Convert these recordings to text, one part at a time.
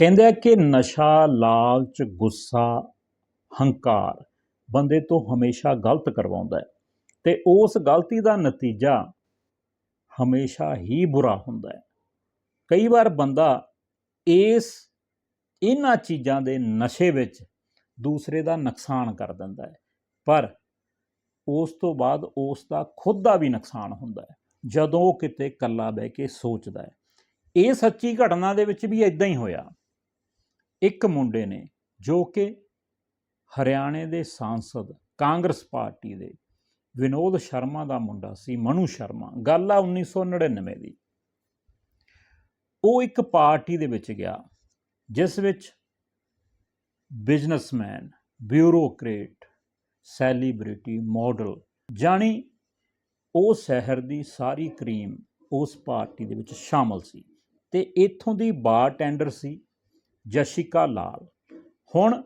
ਕਹਿੰਦੇ ਆ ਕਿ ਨਸ਼ਾ, ਲਾਲਚ, ਗੁੱਸਾ, ਹੰਕਾਰ ਬੰਦੇ ਤੋਂ ਹਮੇਸ਼ਾ ਗਲਤ ਕਰਵਾਉਂਦਾ ਹੈ ਤੇ ਉਸ ਗਲਤੀ ਦਾ ਨਤੀਜਾ ਹਮੇਸ਼ਾ ਹੀ ਬੁਰਾ ਹੁੰਦਾ ਹੈ। ਕਈ ਵਾਰ ਬੰਦਾ ਇਸ, ਇਹਨਾਂ ਚੀਜ਼ਾਂ ਦੇ ਨਸ਼ੇ ਵਿੱਚ ਦੂਸਰੇ ਦਾ ਨੁਕਸਾਨ ਕਰ ਦਿੰਦਾ ਹੈ, ਪਰ ਉਸ ਤੋਂ ਬਾਅਦ ਉਸ ਦਾ ਖੁਦ ਦਾ ਵੀ ਨੁਕਸਾਨ ਹੁੰਦਾ ਹੈ, ਜਦੋਂ ਉਹ ਕਿਤੇ ਇਕੱਲਾ ਬਹਿ ਕੇ ਸੋਚਦਾ ਹੈ। ਇਹ ਸੱਚੀ ਘਟਨਾ ਦੇ ਵਿੱਚ ਵੀ ਇਦਾਂ ਹੀ ਹੋਇਆ। ਇੱਕ ਮੁੰਡੇ ਨੇ ਜੋ ਕਿ ਹਰਿਆਣੇ ਦੇ ਸਾਂਸਦ, ਕਾਂਗਰਸ ਪਾਰਟੀ ਦੇ ਵਿਨੋਦ ਸ਼ਰਮਾ ਦਾ ਮੁੰਡਾ ਸੀ, ਮਨੂ ਸ਼ਰਮਾ। ਗੱਲ ਆ 1999 ਦੀ। ਉਹ ਇੱਕ ਪਾਰਟੀ ਦੇ ਵਿੱਚ ਗਿਆ, ਜਿਸ ਵਿੱਚ ਬਿਜ਼ਨਸਮੈਨ, ਬਿਊਰੋਕਰੇਟ, ਸੈਲੀਬ੍ਰਿਟੀ, ਮਾਡਲ, ਜਾਣੀ ਉਹ ਸ਼ਹਿਰ ਦੀ ਸਾਰੀ ਕਰੀਮ ਉਸ ਪਾਰਟੀ ਦੇ ਵਿੱਚ ਸ਼ਾਮਲ ਸੀ। ਤੇ ਇੱਥੋਂ ਦੀ ਬਾਰਟੈਂਡਰ ਸੀ ਜਸ਼ਿਕਾ ਲਾਲ ਹੁਣ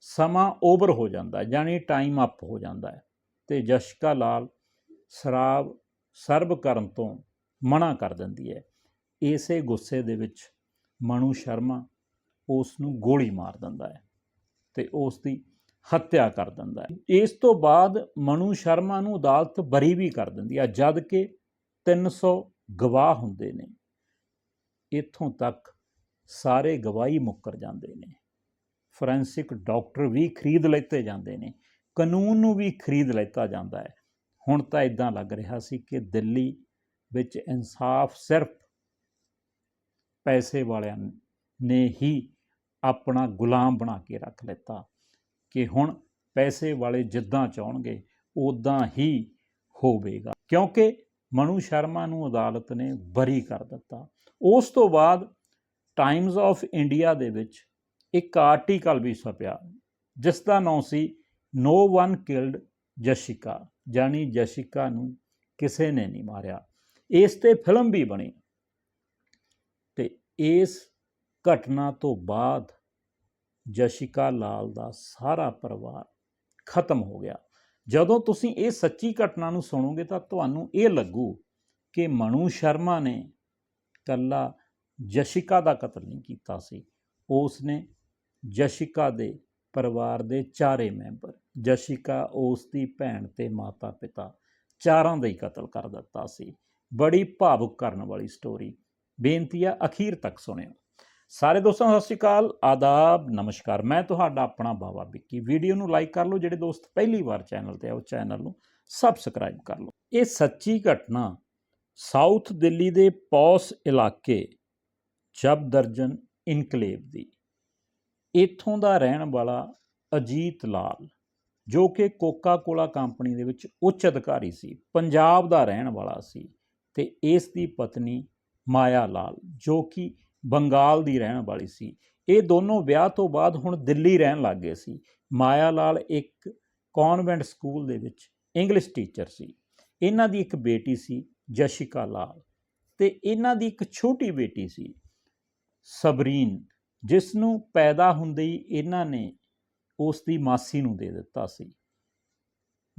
ਸਮਾਂ ਓਵਰ ਹੋ ਜਾਂਦਾ ਹੈ ਜਾਣੀ ਟਾਈਮ ਅਪ ਹੋ ਜਾਂਦਾ ਹੈ। ਤੇ ਜਸ਼ਿਕਾ ਲਾਲ ਸ਼ਰਾਬ ਸਰਵ ਕਰਨ ਤੋਂ ਮਨਾ ਕਰ ਦਿੰਦੀ ਹੈ। ਇਸੇ ਗੁੱਸੇ ਦੇ ਵਿੱਚ ਮਨੂ ਸ਼ਰਮਾ ਉਸ ਨੂੰ ਗੋਲੀ ਮਾਰ ਦਿੰਦਾ ਹੈ ਤੇ ਉਸ ਦੀ ਹੱਤਿਆ ਕਰ ਦਿੰਦਾ ਹੈ। ਇਸ ਤੋਂ ਬਾਅਦ ਮਨੂ ਸ਼ਰਮਾ ਨੂੰ ਅਦਾਲਤ ਬਰੀ ਵੀ ਕਰ ਦਿੰਦੀ ਹੈ ਜਦ ਕਿ 300 ਗਵਾਹ ਹੁੰਦੇ ਨੇ। ਇੱਥੋਂ ਤੱਕ ਸਾਰੇ ਗਵਾਹੀ ਮੁੱਕਰ ਜਾਂਦੇ ਨੇ। ਫੋਰੈਂਸਿਕ ਡਾਕਟਰ ਵੀ ਖਰੀਦ ਲੈਤੇ ਜਾਂਦੇ ਨੇ। ਕਾਨੂੰਨ ਨੂੰ ਵੀ ਖਰੀਦ ਲੈਤਾ ਜਾਂਦਾ ਹੈ। ਹੁਣ ਤਾਂ ਇਦਾਂ ਲੱਗ ਰਿਹਾ ਸੀ ਕਿ ਦਿੱਲੀ ਵਿੱਚ ਇਨਸਾਫ ਸਿਰਫ ਪੈਸੇ ਵਾਲਿਆਂ ਨੇ ਹੀ ਆਪਣਾ ਗੁਲਾਮ ਬਣਾ ਕੇ ਰੱਖ ਲਿੱਤਾ ਕਿ ਹੁਣ ਪੈਸੇ ਵਾਲੇ ਜਿੱਦਾਂ ਚਾਹਣਗੇ ਉਦਾਂ ਹੀ ਹੋਵੇਗਾ। ਕਿਉਂਕਿ ਮਨੂ ਸ਼ਰਮਾ ਨੂੰ ਅਦਾਲਤ ਨੇ ਬਰੀ ਕਰ ਦਿੱਤਾ। ਉਸ ਤੋਂ ਬਾਅਦ ਟਾਈਮਜ਼ ਆਫ ਇੰਡੀਆ ਦੇ ਵਿੱਚ ਇੱਕ ਆਰਟੀਕਲ ਵੀ ਛਪਿਆ ਜਿਸ ਦਾ ਨਾਮ ਸੀ ਨੋ ਵਨ ਕਿਲਡ ਜਸ਼ਿਕਾ ਜਾਨੀ ਜਸ਼ਿਕਾ ਨੂੰ ਕਿਸੇ ਨੇ ਨਹੀਂ ਮਾਰਿਆ। ਇਸ ਤੇ ਫਿਲਮ ਵੀ ਬਣੀ। ਤੇ ਇਸ ਘਟਨਾ ਤੋਂ ਬਾਅਦ ਜਸ਼ਿਕਾ ਲਾਲ ਦਾ ਸਾਰਾ ਪਰਿਵਾਰ ਖਤਮ ਹੋ ਗਿਆ। ਜਦੋਂ ਤੁਸੀਂ ਇਹ ਸੱਚੀ ਘਟਨਾ ਨੂੰ ਸੁਣੋਗੇ ਤਾਂ ਤੁਹਾਨੂੰ ਇਹ ਲੱਗੂ ਕਿ ਮਨੂ ਸ਼ਰਮਾ ਨੇ ਕੱਲਾ ਜਸ਼ਿਕਾ ਦਾ ਕਤਲ ਨਹੀਂ ਕੀਤਾ ਸੀ। ਉਸ ਨੇ ਜਸ਼ਿਕਾ ਦੇ ਪਰਿਵਾਰ ਦੇ ਚਾਰੇ ਮੈਂਬਰ, ਜਸ਼ਿਕਾ, ਉਸ ਦੀ ਭੈਣ ਤੇ ਮਾਤਾ ਪਿਤਾ ਚਾਰਾਂ ਦਾ ਹੀ ਕਤਲ ਕਰ ਦਿੱਤਾ ਸੀ। ਬੜੀ ਭਾਵੁਕ ਕਰਨ ਵਾਲੀ ਸਟੋਰੀ ਬੇਨਤੀ ਆ, ਅਖੀਰ ਤੱਕ ਸੁਣਿਓ। ਸਾਰੇ ਦੋਸਤਾਂ, ਸਤਿ ਸ਼੍ਰੀ ਅਕਾਲ। ਆਦਾਬ, ਨਮਸਕਾਰ। ਮੈਂ ਤੁਹਾਡਾ ਆਪਣਾ ਬਾਵਾ ਵਿੱਕੀ। ਵੀਡੀਓ ਨੂੰ ਲਾਈਕ ਕਰ ਲਓ, ਜਿਹੜੇ ਦੋਸਤ ਪਹਿਲੀ ਵਾਰ ਚੈਨਲ ਤੇ ਆਓ ਚੈਨਲ ਨੂੰ ਸਬਸਕ੍ਰਾਈਬ ਕਰ ਲਓ। ਇਹ ਸੱਚੀ ਘਟਨਾ ਸਾਊਥ ਦਿੱਲੀ ਦੇ ਪੌਸ ਇਲਾਕੇ ਜਬ ਦਰਜਨ ਇਨਕਲੇਵ ਦੀ। ਇੱਥੋਂ ਦਾ ਰਹਿਣ ਵਾਲਾ ਅਜੀਤ ਲਾਲ, ਜੋ ਕਿ ਕੋਕਾ ਕੋਲਾ ਕੰਪਨੀ ਦੇ ਵਿੱਚ ਉੱਚ ਅਧਿਕਾਰੀ ਸੀ, ਪੰਜਾਬ ਦਾ ਰਹਿਣ ਵਾਲਾ ਸੀ ਤੇ ਇਸ ਦੀ ਪਤਨੀ ਮਾਇਆ ਲਾਲ, ਜੋ ਕਿ ਬੰਗਾਲ ਦੀ ਰਹਿਣ ਵਾਲੀ ਸੀ। ਇਹ ਦੋਨੋਂ ਵਿਆਹ ਤੋਂ ਬਾਅਦ ਹੁਣ ਦਿੱਲੀ ਰਹਿਣ ਲੱਗ ਗਏ ਸੀ। ਮਾਇਆ ਲਾਲ ਇੱਕ ਕਨਵੈਂਟ ਸਕੂਲ ਦੇ ਵਿੱਚ ਇੰਗਲਿਸ਼ ਟੀਚਰ ਸੀ। ਇਹਨਾਂ ਦੀ ਇੱਕ ਬੇਟੀ ਸੀ ਜਸ਼ਿਕਾ ਲਾਲ ਤੇ ਇਹਨਾਂ ਦੀ ਇੱਕ ਛੋਟੀ ਬੇਟੀ ਸੀ ਸਬਰੀਨ ਜਿਸ ਨੂੰ ਪੈਦਾ ਹੁੰਦੇ ਹੀ ਇਹਨਾਂ ਨੇ ਉਸ ਦੀ ਮਾਸੀ ਨੂੰ ਦੇ ਦਿੱਤਾ ਸੀ।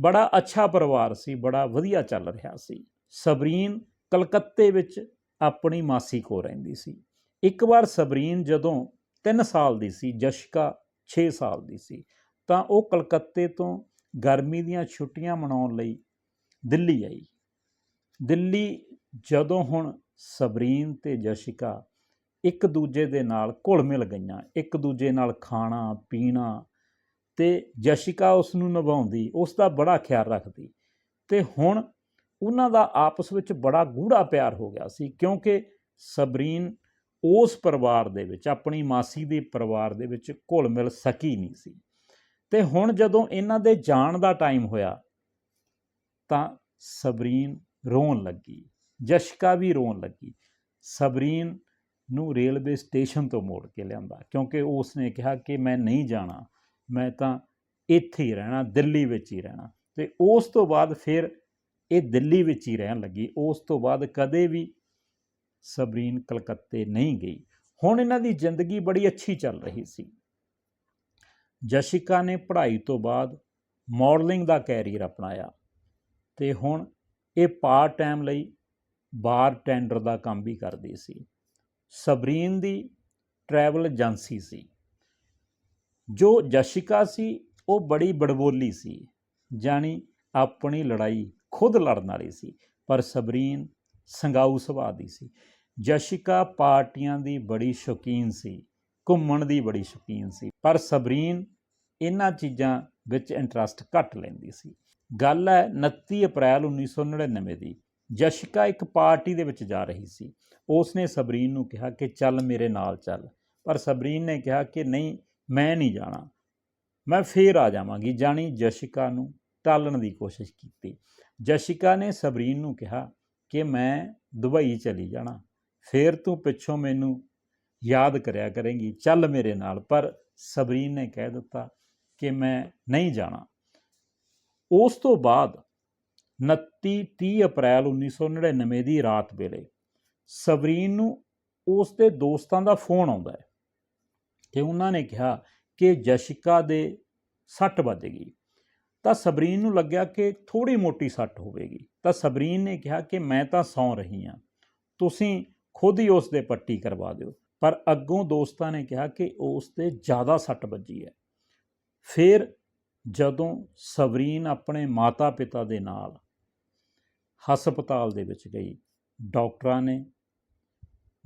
ਬੜਾ ਅੱਛਾ ਪਰਿਵਾਰ ਸੀ, ਬੜਾ ਵਧੀਆ ਚੱਲ ਰਿਹਾ ਸੀ। ਸਬਰੀਨ ਕਲਕੱਤੇ ਵਿੱਚ ਆਪਣੀ ਮਾਸੀ ਕੋ ਰਹਿੰਦੀ ਸੀ। ਇੱਕ ਵਾਰ ਸਬਰੀਨ ਜਦੋਂ 3 ਸਾਲ ਦੀ ਸੀ, ਜਸ਼ਕਾ 6 ਸਾਲ ਦੀ ਸੀ, ਤਾਂ ਉਹ ਕਲਕੱਤੇ ਤੋਂ ਗਰਮੀ ਦੀਆਂ ਛੁੱਟੀਆਂ ਮਨਾਉਣ ਲਈ ਦਿੱਲੀ ਆਈ। ਦਿੱਲੀ ਜਦੋਂ ਹੁਣ ਸਬਰੀਨ ਤੇ ਜਸ਼ਿਕਾ ਇੱਕ ਦੂਜੇ ਦੇ ਨਾਲ ਘੁਲ ਮਿਲ ਗਈਆਂ, ਇੱਕ ਦੂਜੇ ਨਾਲ ਖਾਣਾ, ਪੀਣਾ ਤੇ ਜਸ਼ਿਕਾ ਉਸ ਨੂੰ ਨਿਭਾਉਂਦੀ ਉਸ ਦਾ ਬੜਾ ਖਿਆਲ ਰੱਖਦੀ ਤੇ ਹੁਣ ਉਹਨਾਂ ਦਾ ਆਪਸ ਵਿੱਚ ਬੜਾ ਗੂੜਾ ਪਿਆਰ ਹੋ ਗਿਆ ਸੀ ਕਿਉਂਕਿ ਸਬਰੀਨ ਉਸ ਪਰਿਵਾਰ ਦੇ ਵਿੱਚ, ਆਪਣੀ ਮਾਸੀ ਦੇ ਪਰਿਵਾਰ ਦੇ ਵਿੱਚ ਘੁਲ ਮਿਲ ਸਕੀ ਨਹੀਂ ਸੀ। ਤੇ ਹੁਣ ਜਦੋਂ ਇਹਨਾਂ ਦੇ ਜਾਣ ਦਾ ਟਾਈਮ ਹੋਇਆ ਤਾਂ ਸਬਰੀਨ ਰੋਣ ਲੱਗੀ, ਜਸ਼ਕਾ ਵੀ ਰੋਣ ਲੱਗੀ। ਸਬਰੀਨ ਨੂੰ ਰੇਲਵੇ ਸਟੇਸ਼ਨ ਤੋਂ ਮੋੜ ਕੇ ਲਿਆਂਦਾ, ਕਿਉਂਕਿ ਉਸ ਨੇ ਕਿਹਾ ਕਿ ਮੈਂ ਨਹੀਂ ਜਾਣਾ, ਮੈਂ ਤਾਂ ਇੱਥੇ ਹੀ ਰਹਿਣਾ, ਦਿੱਲੀ ਵਿੱਚ ਹੀ ਰਹਿਣਾ। ਤੇ ਉਸ ਤੋਂ ਬਾਅਦ ਫਿਰ ਇਹ ਦਿੱਲੀ ਵਿੱਚ ਹੀ ਰਹਿਣ ਲੱਗੀ। ਉਸ ਤੋਂ ਬਾਅਦ ਕਦੇ ਵੀ ਸਬਰੀਨ ਕਲਕੱਤੇ ਨਹੀਂ ਗਈ। ਹੁਣ ਇਹਨਾਂ ਦੀ ਜ਼ਿੰਦਗੀ ਬੜੀ ਅੱਛੀ ਚੱਲ ਰਹੀ ਸੀ। ਜਸ਼ਿਕਾ ਨੇ ਪੜ੍ਹਾਈ ਤੋਂ ਬਾਅਦ ਮਾਡਲਿੰਗ ਦਾ ਕੈਰੀਅਰ ਅਪਣਾਇਆ ਤੇ ਹੁਣ ਇਹ ਪਾਰਟ ਟਾਈਮ ਲਈ ਬਾਰ ਟੈਂਡਰ ਦਾ ਕੰਮ ਵੀ ਕਰਦੀ ਸੀ। ਸਬਰੀਨ ਦੀ ਟਰੈਵਲ ਏਜੰਸੀ ਸੀ। ਜੋ ਜਸ਼ਿਕਾ ਸੀ, ਉਹ ਬੜੀ ਬੜਬੋਲੀ ਸੀ, ਜਾਣੀ ਆਪਣੀ ਲੜਾਈ ਖੁਦ ਲੜਨ ਵਾਲੀ ਸੀ, ਪਰ ਸਬਰੀਨ ਸੰਗਾਊ ਸੁਭਾਅ ਦੀ ਸੀ। ਜਸ਼ਿਕਾ ਪਾਰਟੀਆਂ ਦੀ ਬੜੀ ਸ਼ੌਕੀਨ ਸੀ, ਘੁੰਮਣ ਦੀ ਬੜੀ ਸ਼ੌਕੀਨ ਸੀ, ਪਰ ਸਬਰੀਨ ਇਹਨਾਂ ਚੀਜ਼ਾਂ ਵਿੱਚ ਇੰਟਰਸਟ ਘੱਟ ਲੈਂਦੀ ਸੀ। ਗੱਲ ਹੈ 29 ਅਪ੍ਰੈਲ 1999 ਦੀ। ਜਸ਼ਿਕਾ ਇੱਕ ਪਾਰਟੀ ਦੇ ਵਿੱਚ ਜਾ ਰਹੀ ਸੀ। ਉਸ ਨੇ ਸਬਰੀਨ ਨੂੰ ਕਿਹਾ ਕਿ ਚੱਲ ਮੇਰੇ ਨਾਲ ਚੱਲ। ਪਰ ਸਬਰੀਨ ਨੇ ਕਿਹਾ ਕਿ ਨਹੀਂ, ਮੈਂ ਨਹੀਂ ਜਾਣਾ। ਮੈਂ ਫੇਰ ਆ ਜਾਵਾਂਗੀ, ਜਾਣੀ ਜਸ਼ਿਕਾ ਨੂੰ ਟਾਲਣ ਦੀ ਕੋਸ਼ਿਸ਼ ਕੀਤੀ। ਜਸ਼ਿਕਾ ਨੇ ਸਬਰੀਨ ਨੂੰ ਕਿਹਾ ਕਿ ਮੈਂ ਦੁਬਈ ਚਲੀ ਜਾਣਾ। ਫੇਰ ਤੂੰ ਪਿੱਛੋਂ ਮੈਨੂੰ ਯਾਦ ਕਰਿਆ ਕਰੇਂਗੀ, ਚੱਲ ਮੇਰੇ ਨਾਲ। ਪਰ ਸਬਰੀਨ ਨੇ ਕਹਿ ਦਿੱਤਾ ਕਿ ਮੈਂ ਨਹੀਂ ਜਾਣਾ। ਉਸ ਤੋਂ ਬਾਅਦ 29 30 ਅਪ੍ਰੈਲ 1999 ਦੀ ਰਾਤ ਵੇਲੇ। ਸਬਰੀਨ ਨੂੰ ਉਸ ਦੇ ਦੋਸਤਾਂ ਦਾ ਫੋਨ ਆਉਂਦਾ ਹੈ ਤੇ ਉਹਨਾਂ ਨੇ ਕਿਹਾ ਕਿ ਜਸ਼ਿਕਾ ਦੇ ਸੱਟ ਵੱਜ ਗਈ। ਤਾਂ ਸਬਰੀਨ ਨੂੰ ਲੱਗਿਆ ਕਿ ਥੋੜੀ ਮੋਟੀ ਸੱਟ ਹੋਵੇਗੀ। ਤਾਂ ਸਬਰੀਨ ਨੇ ਕਿਹਾ ਕਿ ਮੈਂ ਤਾਂ ਸੌਂ ਰਹੀ ਹਾਂ। ਤੁਸੀਂ ਖੁਦ ਹੀ ਉਸ ਦੇ ਪੱਟੀ ਕਰਵਾ ਦਿਓ। ਪਰ ਅੱਗੋਂ ਦੋਸਤਾਂ ਨੇ ਕਿਹਾ ਕਿ ਉਸ ਤੇ ਜ਼ਿਆਦਾ ਸੱਟ ਵੱਜੀ ਹੈ। ਫਿਰ ਜਦੋਂ ਸਬਰੀਨ ਆਪਣੇ ਮਾਤਾ-ਪਿਤਾ ਦੇ ਨਾਲ ਹਸਪਤਾਲ ਦੇ ਵਿੱਚ ਗਈ। ਡਾਕਟਰਾਂ ਨੇ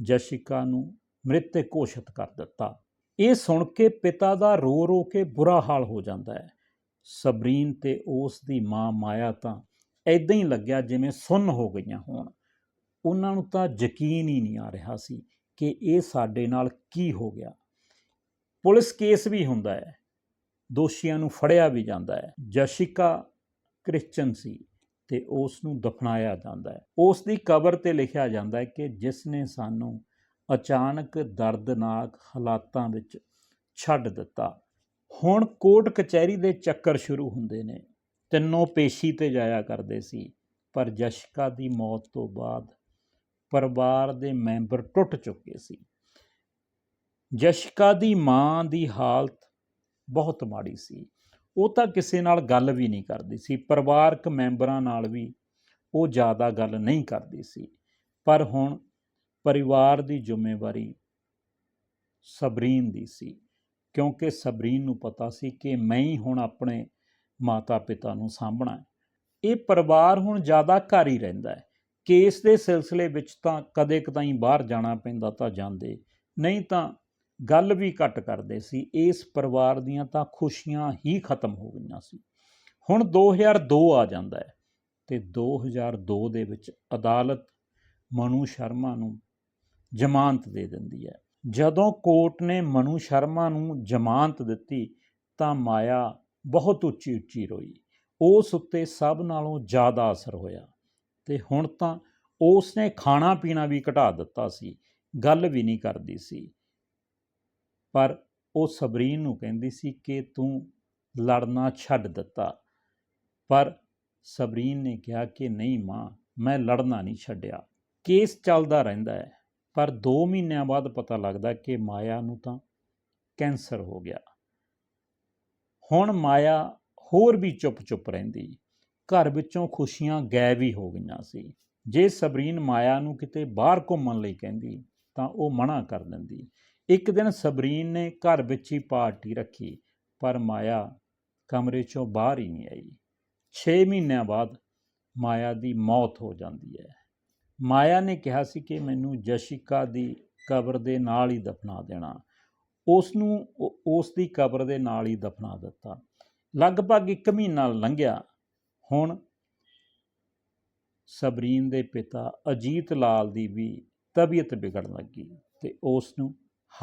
ਜਸ਼ਿਕਾ ਨੂੰ ਮ੍ਰਿਤ ਘੋਸ਼ਿਤ ਕਰ ਦਿੱਤਾ। ਇਹ ਸੁਣ ਕੇ ਪਿਤਾ ਦਾ ਰੋ ਰੋ ਕੇ ਬੁਰਾ ਹਾਲ ਹੋ ਜਾਂਦਾ ਹੈ। ਸਬਰੀਨ ਤੇ ਉਸ ਦੀ ਮਾਂ ਮਾਇਆ ਤਾਂ ਐਦਾਂ ਹੀ ਲੱਗਿਆ ਜਿਵੇਂ ਸੁੰਨ ਹੋ ਗਈਆਂ ਹੋਣ। ਉਹਨਾਂ ਨੂੰ ਤਾਂ ਯਕੀਨ ਹੀ ਨਹੀਂ ਆ ਰਿਹਾ ਸੀ ਕਿ ਇਹ ਸਾਡੇ ਨਾਲ ਕੀ ਹੋ ਗਿਆ। ਪੁਲਿਸ ਕੇਸ ਵੀ ਹੁੰਦਾ ਹੈ। ਦੋਸ਼ੀਆਂ ਨੂੰ ਫੜਿਆ ਵੀ ਜਾਂਦਾ ਹੈ। ਜਸ਼ਿਕਾ ਕ੍ਰਿਸਚਨ ਸੀ। ਤੇ ਉਸ ਨੂੰ ਦਫਨਾਇਆ ਜਾਂਦਾ ਹੈ। ਉਸ ਦੀ ਕਬਰ ਤੇ ਲਿਖਿਆ ਜਾਂਦਾ ਹੈ ਕਿ ਜਿਸ ਨੇ ਸਾਨੂੰ ਅਚਾਨਕ ਦਰਦਨਾਕ ਹਾਲਾਤਾਂ ਵਿੱਚ ਛੱਡ ਦਿੱਤਾ। ਹੁਣ ਕੋਰਟ ਕਚਹਿਰੀ ਦੇ ਚੱਕਰ ਸ਼ੁਰੂ ਹੁੰਦੇ ਨੇ। ਤਿੰਨੋਂ ਪੇਸ਼ੀ ਤੇ ਜਾਇਆ ਕਰਦੇ ਸੀ, ਪਰ ਜਸ਼ਿਕਾ ਦੀ ਮੌਤ ਤੋਂ ਬਾਅਦ ਪਰਿਵਾਰ ਦੇ ਮੈਂਬਰ ਟੁੱਟ ਚੁੱਕੇ ਸੀ। ਜਸ਼ਿਕਾ ਦੀ ਮਾਂ ਦੀ ਹਾਲਤ ਬਹੁਤ ਮਾੜੀ ਸੀ। ਉਹ ਤਾਂ ਕਿਸੇ ਨਾਲ ਗੱਲ ਵੀ ਨਹੀਂ ਕਰਦੀ ਸੀ, ਪਰਿਵਾਰਕ ਮੈਂਬਰਾਂ ਨਾਲ ਵੀ ਉਹ ਜ਼ਿਆਦਾ ਗੱਲ ਨਹੀਂ ਕਰਦੀ ਸੀ। ਪਰ ਹੁਣ ਪਰਿਵਾਰ ਦੀ ਜ਼ਿੰਮੇਵਾਰੀ ਸਬਰੀਨ ਦੀ ਸੀ, ਕਿਉਂਕਿ ਸਬਰੀਨ ਨੂੰ ਪਤਾ ਸੀ ਕਿ ਮੈਂ ਹੀ ਹੁਣ ਆਪਣੇ ਮਾਤਾ-ਪਿਤਾ ਨੂੰ ਸਾਂਭਣਾ ਹੈ। ਇਹ ਪਰਿਵਾਰ ਹੁਣ ਜ਼ਿਆਦਾ ਘਰ ਹੀ ਰਹਿੰਦਾ ਹੈ। ਕੇਸ ਦੇ ਸਿਲਸਿਲੇ ਵਿੱਚ ਤਾਂ ਕਦੇ ਕਦਾਈ ਬਾਹਰ ਜਾਣਾ ਪੈਂਦਾ ਤਾਂ ਜਾਂਦੇ, ਨਹੀਂ ਤਾਂ ਗੱਲ ਵੀ ਘੱਟ ਕਰਦੇ ਸੀ। ਇਸ ਪਰਿਵਾਰ ਦੀਆਂ ਤਾਂ ਖੁਸ਼ੀਆਂ ਹੀ ਖਤਮ ਹੋ ਗਈਆਂ ਸੀ। ਹੁਣ 2002 ਆ ਜਾਂਦਾ ਹੈ ਤੇ 2002 ਦੇ ਵਿੱਚ ਅਦਾਲਤ ਮਨੂ ਸ਼ਰਮਾ ਨੂੰ ਜ਼ਮਾਨਤ ਦੇ ਦਿੰਦੀ ਹੈ। ਜਦੋਂ ਕੋਰਟ ਨੇ ਮਨੂ ਸ਼ਰਮਾ ਨੂੰ ਜ਼ਮਾਨਤ ਦਿੱਤੀ ਤਾਂ ਮਾਇਆ ਬਹੁਤ ਉੱਚੀ ਉੱਚੀ ਰੋਈ। ਉਸ ਉੱਤੇ ਸਭ ਨਾਲੋਂ ਜ਼ਿਆਦਾ ਅਸਰ ਹੋਇਆ ਤੇ ਹੁਣ ਤਾਂ ਉਸ ਨੇ ਖਾਣਾ ਪੀਣਾ ਵੀ ਘਟਾ ਦਿੱਤਾ ਸੀ। ਗੱਲ ਵੀ ਨਹੀਂ ਕਰਦੀ ਸੀ। ਪਰ ਉਹ ਸਬਰੀਨ ਨੂੰ ਕਹਿੰਦੀ ਸੀ ਕਿ ਤੂੰ ਲੜਨਾ ਛੱਡ ਦਿੱਤਾ। ਪਰ ਸਬਰੀਨ ਨੇ ਕਿਹਾ ਕਿ ਨਹੀਂ ਮਾਂ, ਮੈਂ ਲੜਨਾ ਨਹੀਂ ਛੱਡਿਆ। ਕੇਸ ਚੱਲਦਾ ਰਹਿੰਦਾ ਹੈ, ਪਰ 2 ਮਹੀਨਿਆਂ ਬਾਅਦ ਪਤਾ ਲੱਗਦਾ ਕਿ ਮਾਇਆ ਨੂੰ ਤਾਂ ਕੈਂਸਰ ਹੋ ਗਿਆ। ਹੁਣ ਮਾਇਆ ਹੋਰ ਵੀ ਚੁੱਪ-ਚੁੱਪ ਰਹਿੰਦੀ। ਘਰ ਵਿੱਚੋਂ ਖੁਸ਼ੀਆਂ ਗਾਇਬ ਹੀ ਹੋ ਗਈਆਂ ਸੀ। ਜੇ ਸਬਰੀਨ ਮਾਇਆ ਨੂੰ ਕਿਤੇ ਬਾਹਰ ਘੁੰਮਣ ਲਈ ਕਹਿੰਦੀ, ਤਾਂ ਉਹ ਮਨਾ ਕਰ ਦਿੰਦੀ। ਇੱਕ ਦਿਨ ਸਬਰੀਨ ਨੇ ਘਰ ਵਿੱਚ ਹੀ ਪਾਰਟੀ ਰੱਖੀ, ਪਰ ਮਾਇਆ ਕਮਰੇ ਚੋਂ ਬਾਹਰ ਹੀ ਨਹੀਂ ਆਈ। 6 ਮਹੀਨਿਆਂ ਬਾਅਦ ਮਾਇਆ ਦੀ ਮੌਤ ਹੋ ਜਾਂਦੀ ਹੈ। ਮਾਇਆ ਨੇ ਕਿਹਾ ਸੀ ਕਿ ਮੈਨੂੰ ਜਸ਼ਿਕਾ ਦੀ ਕਬਰ ਦੇ ਨਾਲ ਹੀ ਦਫਨਾ ਦੇਣਾ। ਉਸ ਨੂੰ ਉਸ ਦੀ ਕਬਰ ਦੇ ਨਾਲ ਹੀ ਦਫਨਾ ਦਿੱਤਾ। ਲਗਭਗ 1 ਮਹੀਨਾ ਲੰਘਿਆ। ਹੁਣ ਸਬਰੀਨ ਦੇ ਪਿਤਾ ਅਜੀਤ ਲਾਲ ਦੀ ਵੀ ਤਬੀਅਤ ਵਿਗੜਨ ਲੱਗੀ ਤੇ ਉਸ ਨੂੰ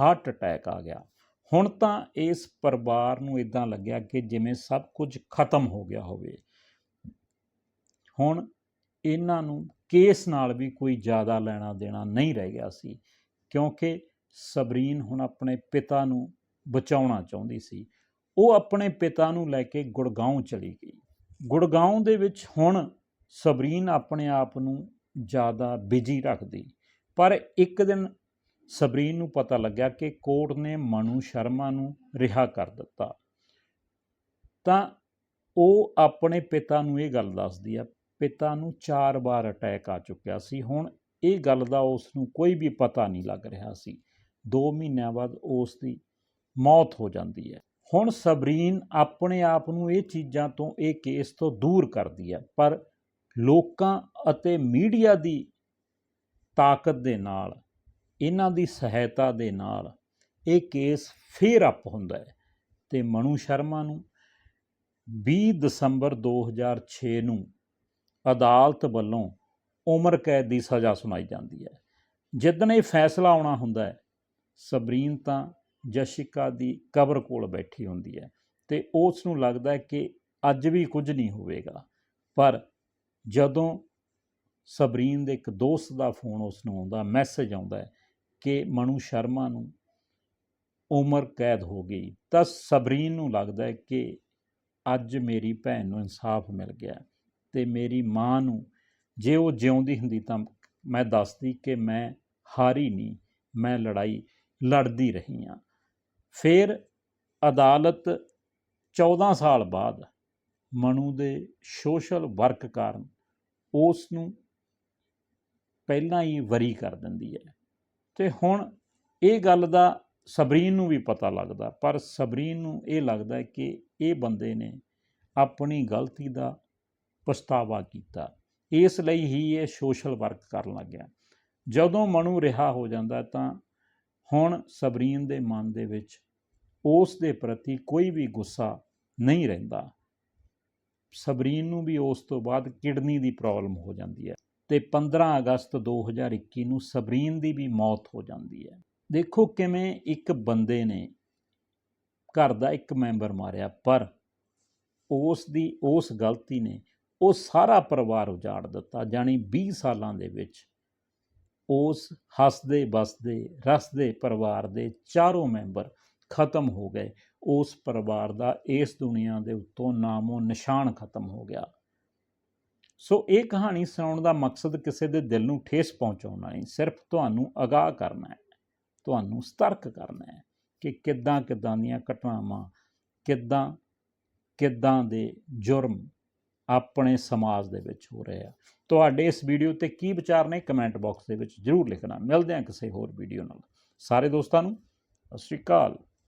ਹਾਰਟ ਅਟੈਕ ਆ ਗਿਆ। ਹੁਣ ਤਾਂ ਇਸ ਪਰਿਵਾਰ ਨੂੰ ਇਦਾਂ ਲੱਗਿਆ ਕਿ ਜਿਵੇਂ ਸਭ ਕੁਝ ਖਤਮ ਹੋ ਗਿਆ ਹੋਵੇ। ਹੁਣ ਇਹਨਾਂ ਨੂੰ ਕੇਸ ਨਾਲ ਵੀ ਕੋਈ ਜ਼ਿਆਦਾ ਲੈਣਾ ਦੇਣਾ ਨਹੀਂ ਰਹਿ ਗਿਆ ਸੀ, ਕਿਉਂਕਿ ਸਬਰੀਨ ਹੁਣ ਆਪਣੇ ਪਿਤਾ ਨੂੰ ਬਚਾਉਣਾ ਚਾਹੁੰਦੀ ਸੀ। ਉਹ ਆਪਣੇ ਪਿਤਾ ਨੂੰ ਲੈ ਕੇ ਗੁੜਗਾਉਂ ਚਲੀ ਗਈ। ਗੁੜਗਾਉਂ ਦੇ ਵਿੱਚ ਹੁਣ ਸਬਰੀਨ ਆਪਣੇ ਆਪ ਨੂੰ ਜ਼ਿਆਦਾ ਬਿਜ਼ੀ ਰੱਖਦੀ। ਪਰ ਇੱਕ ਦਿਨ ਸਬਰੀਨ ਨੂੰ ਪਤਾ ਲੱਗਿਆ ਕਿ ਕੋਰਟ ਨੇ ਮਨੂ ਸ਼ਰਮਾ ਨੂੰ ਰਿਹਾ ਕਰ ਦਿੱਤਾ। ਤਾਂ ਉਹ ਆਪਣੇ ਪਿਤਾ ਨੂੰ ਇਹ ਗੱਲ ਦੱਸਦੀ ਆ, ਪਿਤਾ ਨੂੰ ਚਾਰ ਵਾਰ ਅਟੈਕ ਆ ਚੁੱਕਿਆ ਸੀ। ਹੁਣ ਇਹ ਗੱਲ ਦਾ ਉਸ ਨੂੰ ਕੋਈ ਵੀ ਪਤਾ ਨਹੀਂ ਲੱਗ ਰਿਹਾ ਸੀ। 2 ਮਹੀਨਿਆਂ ਬਾਅਦ ਉਸ ਦੀ ਮੌਤ ਹੋ ਜਾਂਦੀ ਹੈ। ਹੁਣ ਸਬਰੀਨ ਆਪਣੇ ਆਪ ਨੂੰ ਇਹ ਚੀਜ਼ਾਂ ਤੋਂ, ਇਹ ਕੇਸ ਤੋਂ ਦੂਰ ਕਰਦੀ ਹੈ ਪਰ ਲੋਕਾਂ ਅਤੇ ਮੀਡੀਆ ਦੀ ਤਾਕਤ ਦੇ ਨਾਲ ਇਹਨਾਂ ਦੀ ਸਹਾਇਤਾ ਦੇ ਨਾਲ ਇਹ ਕੇਸ ਫੇਰ ਅਪ ਹੁੰਦਾ ਹੈ ਤੇ ਮਨੂ ਸ਼ਰਮਾ ਨੂੰ 20 ਦਸੰਬਰ 2006 ਨੂੰ ਅਦਾਲਤ ਵੱਲੋਂ ਉਮਰ ਕੈਦ ਦੀ ਸਜ਼ਾ ਸੁਣਾਈ ਜਾਂਦੀ ਹੈ। ਜਿੱਦਣ ਇਹ ਫੈਸਲਾ ਆਉਣਾ ਹੁੰਦਾ ਹੈ, ਸਬਰੀਨ ਤਾਂ ਜਸ਼ਿਕਾ ਦੀ ਕਬਰ ਕੋਲ ਬੈਠੀ ਹੁੰਦੀ ਹੈ ਤੇ ਉਸ ਨੂੰ ਲੱਗਦਾ ਹੈ ਕਿ ਅੱਜ ਵੀ ਕੁਝ ਨਹੀਂ ਹੋਵੇਗਾ। ਪਰ ਜਦੋਂ ਸਬਰੀਨ ਦੇ ਇੱਕ ਦੋਸਤ ਦਾ ਫੋਨ ਉਸ ਨੂੰ ਆਉਂਦਾ, ਮੈਸੇਜ ਆਉਂਦਾ ਹੈ ਕਿ ਮਨੂ ਸ਼ਰਮਾ ਨੂੰ ਉਮਰ ਕੈਦ ਹੋ ਗਈ। ਤਾਂ ਸਬਰੀਨ ਨੂੰ ਲੱਗਦਾ ਹੈ ਕਿ ਅੱਜ ਮੇਰੀ ਭੈਣ ਨੂੰ ਇਨਸਾਫ ਮਿਲ ਗਿਆ ਤੇ ਮੇਰੀ ਮਾਂ ਨੂੰ ਜੇ ਉਹ ਜਿਉਂਦੀ ਹੁੰਦੀ ਤਾਂ ਮੈਂ ਦੱਸਦੀ ਕਿ ਮੈਂ ਹਾਰੀ ਨਹੀਂ, ਮੈਂ ਲੜਾਈ ਲੜਦੀ ਰਹੀ ਹਾਂ। ਫਿਰ ਅਦਾਲਤ 14 ਸਾਲ ਬਾਅਦ ਮਨੂ ਦੇ ਸੋਸ਼ਲ ਵਰਕ ਕਾਰਨ ਉਸ ਨੂੰ ਪਹਿਲਾਂ ਹੀ ਵਰੀ ਕਰ ਦਿੰਦੀ ਹੈ। ਤੇ ਹੁਣ ਇਹ ਗੱਲ ਦਾ ਸਬਰੀਨ ਨੂੰ ਵੀ ਪਤਾ ਲੱਗਦਾ, ਪਰ ਸਬਰੀਨ ਨੂੰ ਇਹ ਲੱਗਦਾ ਕਿ ਇਹ ਬੰਦੇ ਨੇ ਆਪਣੀ ਗਲਤੀ ਦਾ ਪਛਤਾਵਾ ਕੀਤਾ। ਇਸ ਲਈ ਹੀ ਇਹ ਸੋਸ਼ਲ ਵਰਕ ਕਰਨ ਲੱਗਿਆ। ਜਦੋਂ ਮਨੂ ਰਿਹਾ ਹੋ ਜਾਂਦਾ ਤਾਂ ਹੁਣ ਸਬਰੀਨ ਦੇ ਮਨ ਦੇ ਵਿੱਚ ਉਸ ਦੇ ਪ੍ਰਤੀ ਕੋਈ ਵੀ ਗੁੱਸਾ ਨਹੀਂ ਰਹਿੰਦਾ। ਸਬਰੀਨ ਨੂੰ ਵੀ ਉਸ ਤੋਂ ਬਾਅਦ ਕਿਡਨੀ ਦੀ ਪ੍ਰੋਬਲਮ ਹੋ ਜਾਂਦੀ ਹੈ। ਤੇ 15 ਅਗਸਤ 2021 ਨੂੰ ਸਬਰੀਨ ਦੀ ਵੀ ਮੌਤ ਹੋ ਜਾਂਦੀ ਹੈ। ਦੇਖੋ ਕਿਵੇਂ ਇੱਕ ਬੰਦੇ ਨੇ ਘਰ ਦਾ ਇੱਕ ਮੈਂਬਰ ਮਾਰਿਆ, ਪਰ ਉਸ ਦੀ, ਉਸ ਗਲਤੀ ਨੇ ਉਹ ਸਾਰਾ ਪਰਿਵਾਰ ਉਜਾੜ ਦਿੱਤਾ ਜਾਨੀ 20 ਸਾਲਾਂ ਦੇ ਵਿੱਚ ਉਸ ਹੱਸਦੇ ਬਸਦੇ ਰਸਦੇ ਪਰਿਵਾਰ ਦੇ ਚਾਰੋਂ ਮੈਂਬਰ ਖਤਮ ਹੋ ਗਏ। ਉਸ ਪਰਿਵਾਰ ਦਾ ਇਸ ਦੁਨੀਆ ਦੇ ਉੱਤੋਂ ਨਾਮੋ ਨਿਸ਼ਾਨ ਖਤਮ ਹੋ ਗਿਆ। ਸੋ ਇਹ ਕਹਾਣੀ ਸੁਣਾਉਣ ਦਾ ਮਕਸਦ ਕਿਸੇ ਦੇ ਦਿਲ ਨੂੰ ਠੇਸ ਪਹੁੰਚਾਉਣਾ ਨਹੀਂ ਸਿਰਫ ਤੁਹਾਨੂੰ ਅਗਾਹ ਕਰਨਾ ਹੈ। ਤੁਹਾਨੂੰ ਸਤਰਕ ਕਰਨਾ ਹੈ ਕਿ ਕਿੱਦਾਂ ਕਿੱਦਾਂ ਦੀਆਂ ਘਟਨਾਵਾਂ, ਕਿੱਦਾਂ ਕਿੱਦਾਂ ਦੇ ਜੁਰਮ ਆਪਣੇ ਸਮਾਜ ਦੇ ਵਿੱਚ ਹੋ ਰਹੇ ਆ। ਤੁਹਾਡੇ ਇਸ ਵੀਡੀਓ ਤੇ ਕੀ ਵਿਚਾਰ ਨੇ ਕਮੈਂਟ ਬਾਕਸ ਦੇ ਵਿੱਚ ਜਰੂਰ ਲਿਖਣਾ। ਮਿਲਦੇ ਹਾਂ ਕਿਸੇ ਹੋਰ ਵੀਡੀਓ ਨਾਲ। ਸਾਰੇ ਦੋਸਤਾਂ ਨੂੰ ਸਤਿ ਸ਼੍ਰੀ ਅਕਾਲ।